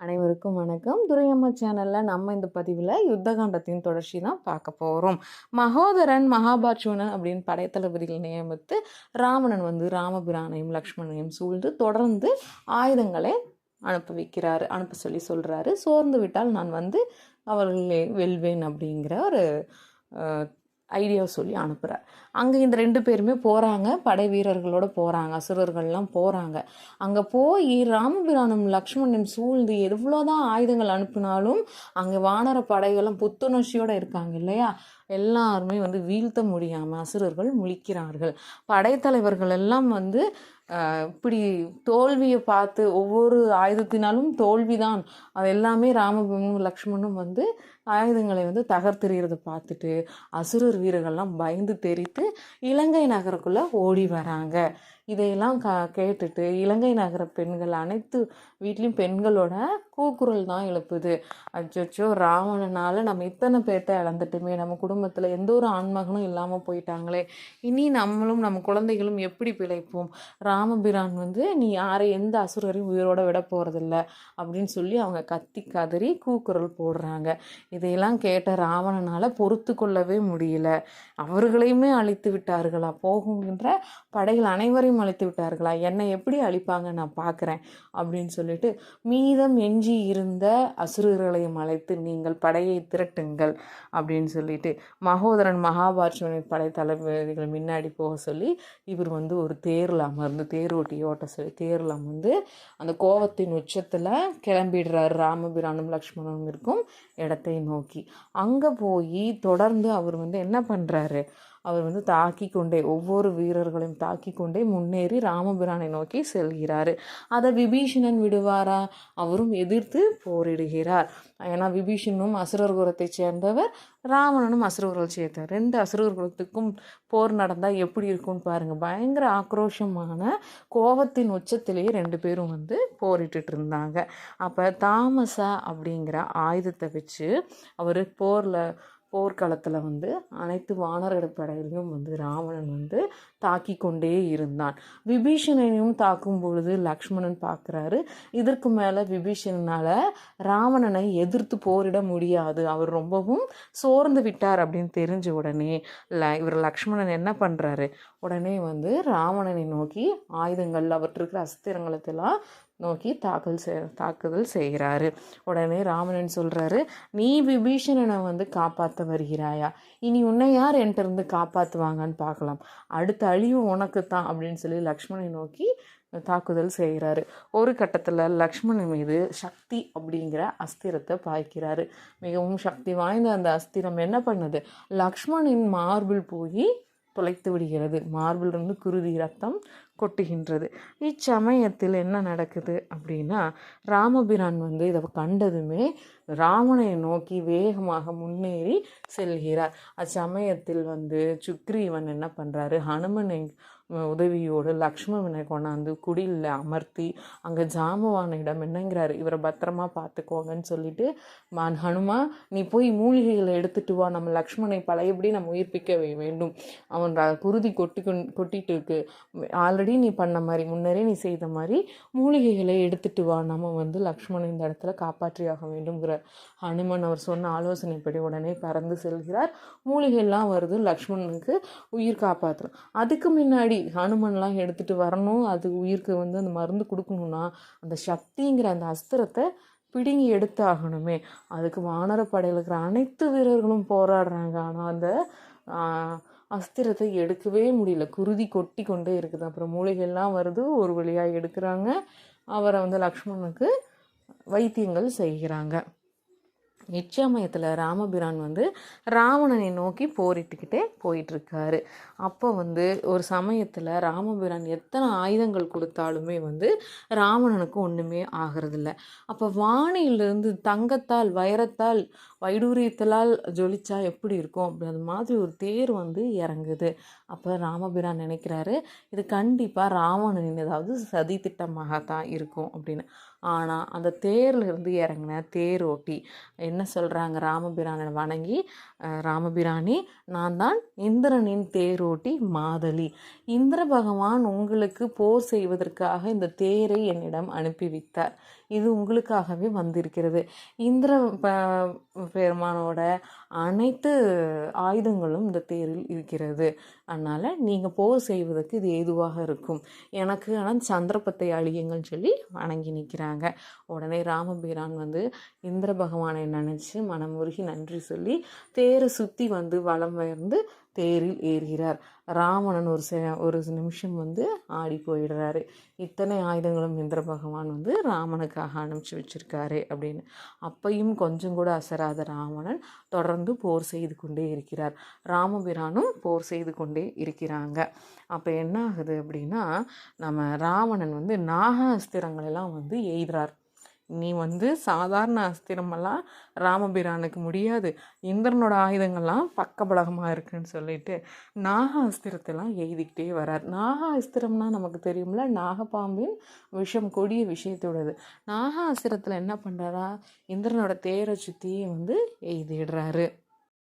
அனைவருக்கும் வணக்கம். துரையம்மா சேனலில் நம்ம இந்த பதிவில் யுத்தகாண்டத்தின் தொடர்ச்சி தான் பார்க்க போகிறோம் மகோதரன் மகாபாட்சுவனன் அப்படின்னு படைத்தளபதிகள் நியமித்து ராவணன் வந்து ராமபிரானையும் லக்ஷ்மணனையும் சூழ்ந்து தொடர்ந்து ஆயுதங்களை அனுப்ப வைக்கிறாரு அனுப்ப சொல்லி சொல்கிறாரு சோர்ந்து விட்டால் நான் வந்து அவர்களை வெல்வேன் அப்படிங்கிற ஒரு ஐடியாவை சொல்லி அனுப்புகிறார் அங்கே இந்த ரெண்டு பேருமே போகிறாங்க படை வீரர்களோடு போகிறாங்க அசுரர்கள்லாம் போகிறாங்க அங்கே போய் ராமபிரானும் லக்ஷ்மணன் சூழ்ந்து எவ்வளோதான் ஆயுதங்கள் அனுப்பினாலும் அங்கே வானர படைகளும் புத்துணர்ச்சியோடு இருக்காங்க இல்லையா? எல்லாருமே வந்து வீழ்த்த முடியாமல் அசுரர்கள் முழிக்கிறார்கள். படைத்தலைவர்கள் எல்லாம் வந்து இப்படி தோல்வியை பார்த்து ஒவ்வொரு ஆயுதத்தினாலும் தோல்விதான். அது எல்லாமே ராமபிரமனும் லக்ஷ்மணும் வந்து ஆயுதங்களை வந்து தகர்த்தெறிகிறத பார்த்துட்டு அசுரர் வீரர்கள்லாம் பயந்து தெரித்து இலங்கை நகருக்குள்ளே ஓடி வராங்க. இதையெல்லாம் க கேட்டுட்டு இலங்கை நகர பெண்கள் அனைத்து வீட்லேயும் பெண்களோட கூக்குரல் தான் எழுப்புது. அச்சோ ராவணனால் நம்ம இத்தனை பேர்த்த இழந்துட்டுமே நம்ம குடும்பத்தில் எந்த ஒரு ஆண்மகனும் இல்லாமல் போயிட்டாங்களே. இனி நம்மளும் நம்ம குழந்தைகளும் எப்படி பிழைப்போம்? ராமபிரான் வந்து நீ யாரை எந்த அசுரரையும் உயிரோட விட போகிறதில்ல அப்படின்னு சொல்லி அவங்க கத்தி கதறி கூக்குரல் போடுறாங்க. இதையெல்லாம் கேட்ட ராவணனால் பொறுத்து கொள்ளவே முடியல. அவர்களையுமே அழித்து விட்டார்களா? போகுங்கிற படைகள் அனைவரையும் அழைத்து விட்டார்களா? என்னை எப்படி அழிப்பாங்க? நான் பார்க்குறேன் அப்படின்னு சொல்லிட்டு மீதம் எஞ்சி இருந்த அசுரர்களையும் அழைத்து நீங்கள் படையை திரட்டுங்கள் அப்படின்னு சொல்லிட்டு மகோதரன் மகாபாட்சவனை படை தளபதிகள் முன்னாடி போக சொல்லி இவர் வந்து ஒரு தேரில் அமர்ந்து தேர் ஓட்டி ஓட்ட சொல்லி தேரில் அமர்ந்து அந்த கோவத்தின் உச்சத்தில் கிளம்பிடுறாரு. ராமபிரானும் லக்ஷ்மணனும் இருக்கும் இடத்தை நோக்கி. அங்கே போய் தொடர்ந்து அவர் வந்து என்ன பண்ணுறாரு அவர் வந்து தாக்கி கொண்டே ஒவ்வொரு வீரர்களையும் தாக்கி கொண்டே முன்னேறி ராமபிரானை நோக்கி செல்கிறார். அதை விபீஷணன் விடுவாரா? அவரும் எதிர்த்து போரிடுகிறார். ஏன்னா விபீஷணனும் அசுரர் குலத்தைச் சேர்ந்தவர் ராவணனும் அசுரர்கள் சேர்த்தார் ரெண்டு அசுரர் குலத்துக்கும் போர் நடந்தால் எப்படி இருக்கும்னு பாருங்கள் பயங்கர ஆக்ரோஷமான கோபத்தின் உச்சத்திலேயே ரெண்டு பேரும் வந்து போரிட்டுட்டு இருந்தாங்க. அப்போ தாமசா அப்படிங்கிற ஆயுதத்தை வச்சு அவர் போரில் போர்க்களத்தில் வந்து அனைத்து வானர படையிலையும் வந்து ராவணன் வந்து தாக்கி கொண்டே இருந்தான். விபீஷணனையும் தாக்கும் பொழுது லக்ஷ்மணன் பார்க்குறாரு இதற்கு மேலே விபீஷணனால் ராவணனை எதிர்த்து போரிட முடியாது. அவர் ரொம்பவும் சோர்ந்து விட்டார் அப்படின்னு தெரிஞ்ச உடனே ல இவர் லக்ஷ்மணன் என்ன பண்ணுறாரு உடனே வந்து ராவணனை நோக்கி ஆயுதங்கள் அவற்றிருக்கிற இருக்கிற அஸ்திரங்களத்தெல்லாம் நோக்கி தாக்கல் செய் தாக்குதல் செய்கிறாரு. உடனே ராமணன் சொல்கிறாரு நீ விபீஷணனை வந்து காப்பாற்ற வருகிறாயா? இனி உன்னை யார் என்கிட்ட இருந்து காப்பாற்றுவாங்கன்னு பார்க்கலாம். அடுத்த அழிவு உனக்கு தான் அப்படின்னு சொல்லி லக்ஷ்மணை நோக்கி தாக்குதல் செய்கிறாரு. ஒரு கட்டத்தில் லக்ஷ்மணன் மீது சக்தி அப்படிங்கிற அஸ்திரத்தை பாய்க்கிறாரு. மிகவும் சக்தி வாய்ந்த அந்த அஸ்திரம் என்ன பண்ணுது? லக்ஷ்மணின் மார்பிள் போய் தொலைத்து விடுகிறது. மார்பிலிருந்து குருதி ரத்தம் கொட்டுகின்றது. இச்சமயத்தில் என்ன நடக்குது அப்படின்னா ராமபிரான் வந்து இதை கண்டதுமே ராவணை நோக்கி வேகமாக முன்னேறி செல்கிறார். அச்சமயத்தில் வந்து சுக்ரீவன் என்ன பண்ணுறாரு ஹனுமனை உதவியோடு லக்ஷ்மணனை கொண்டாந்து குடிலில் அமர்த்தி அங்கே ஜாமவானிடம் என்னங்கிறாரு. இவரை பத்திரமா பார்த்துக்கோங்கன்னு சொல்லிட்டு மான் ஹனுமா நீ போய் மூலிகைகளை எடுத்துட்டு வா. நம்ம லக்ஷ்மணை பழையபடி நம்ம உயிர்ப்பிக்க வேண்டும். அவன் குருதி கொட்டி கொண்- கொட்டிட்டு இருக்கு. ஆல்ரெடி நீ பண்ண மாதிரி முன்னரே நீ செய்த மாதிரி மூலிகைகளை எடுத்துட்டு வா. நம்ம வந்து லக்ஷ்மணன் இந்த இடத்துல காப்பாற்றியாக வேண்டும்ங்கிறார். ஹனுமன் அவர் சொன்ன ஆலோசனைப்படி உடனே பறந்து செல்கிறார். மூலிகைலாம் வருது. லக்ஷ்மணனுக்கு உயிர் காப்பாற்றும் அதுக்கு முன்னாடி ஹனுமன்லாம் எடுத்துகிட்டு வரணும்? அது உயிருக்கு வந்து அந்த மருந்து கொடுக்கணும்னா அந்த சக்திங்கிற அந்த அஸ்திரத்தை பிடுங்கி எடுத்து ஆகணுமே அதுக்கு வானர படையில் இருக்கிற அனைத்து வீரர்களும் போராடுறாங்க. ஆனால் அந்த அஸ்திரத்தை எடுக்கவே முடியல. குருதி கொட்டி கொண்டே இருக்குது. அப்புறம் மூலிகைலாம் வருது. ஒரு வழியாக எடுக்கிறாங்க. அவரை வந்து லக்ஷ்மணனுக்கு வைத்தியங்கள் செய்கிறாங்க. நிச்சயமயத்தில் ராமபிரான் வந்து ராவணனை நோக்கி போரிட்டுக்கிட்டே போயிட்டுருக்காரு. அப்போ வந்து ஒரு சமயத்தில் ராமபிரான் எத்தனை ஆயுதங்கள் கொடுத்தாலுமே வந்து ராவணனுக்கு ஒன்றுமே ஆகிறதில்ல. அப்போ வாணியிலிருந்து தங்கத்தால் வைரத்தால் வைடூரியத்தலால் ஜொலிச்சா எப்படி இருக்கும் அப்படி அது மாதிரி ஒரு தேர் வந்து இறங்குது. அப்போ ராமபிரான் நினைக்கிறாரு இது கண்டிப்பாக ராவணனின் ஏதாவது சதி திட்டமாக தான் இருக்கும் அப்படின்னு. ஆனால் அந்த தேர்லேருந்து இறங்கின தேரோட்டி என்ன சொல்கிறாங்க ராமபிரானை வணங்கி ராமபிராணி ராமபிரானி நான் தான் இந்திரனின் தேரோட்டி மாதலி. இந்திர பகவான் உங்களுக்கு போர் செய்வதற்காக இந்த தேரை என்னிடம் அனுப்பி வைத்தார். இது உங்களுக்காகவே வந்திருக்கிறது. இந்திர ப- பெருமானோட அனைத்து ஆயுதங்களும் இந்த தேரில் இருக்கிறது. அதனால் நீங்கள் போர் செய்வதற்கு இது ஏதுவாக இருக்கும். எனக்கு ஆனால் சந்தர்ப்பத்தை அழியுங்கன்னு சொல்லி வணங்கி நிற்கிறாங்க உடனே ராமபீரான் வந்து இந்திர பகவானை நினச்சி மனமுருகி நன்றி சொல்லி தேரை சுற்றி வந்து வலம் வந்து தேரில் ஏறுகிறார். ராவணன் ஒரு செ ஒரு நிமிஷம் வந்து ஆடி போயிடுறாரு. இத்தனை ஆயுதங்களும் இந்திர பகவான் வந்து ராமனுக்காக அனுப்பிச்சு வச்சுருக்காரு அப்படின்னு. அப்பையும் கொஞ்சம் கூட அசராத ராவணன் தொடர்ந்து போர் செய்து கொண்டே இருக்கிறார். ராமபிரானும் போர் செய்து கொண்டே இருக்கிறாங்க. அப்போ என்ன ஆகுது அப்படின்னா நம்ம ராவணன் வந்து நாக அஸ்திரங்களெல்லாம் வந்து எய்துறார். நீ வந்து சாதாரண அஸ்திரமெல்லாம் ராமபிரானுக்கு முடியாது. இந்திரனோட ஆயுதங்கள்லாம் பக்கபலகமாக இருக்குன்னு சொல்லிட்டு நாக அஸ்திரத்தெல்லாம் எழுதிக்கிட்டே வரார். நாக அஸ்திரம்னா நமக்கு தெரியும்ல நாகப்பாம்பின் விஷம் கொடிய விஷயத்தோடது. நாக அஸ்திரத்தில் என்ன பண்ணுறாரா இந்திரனோட தேரை சுற்றியே வந்து எழுதிடுறாரு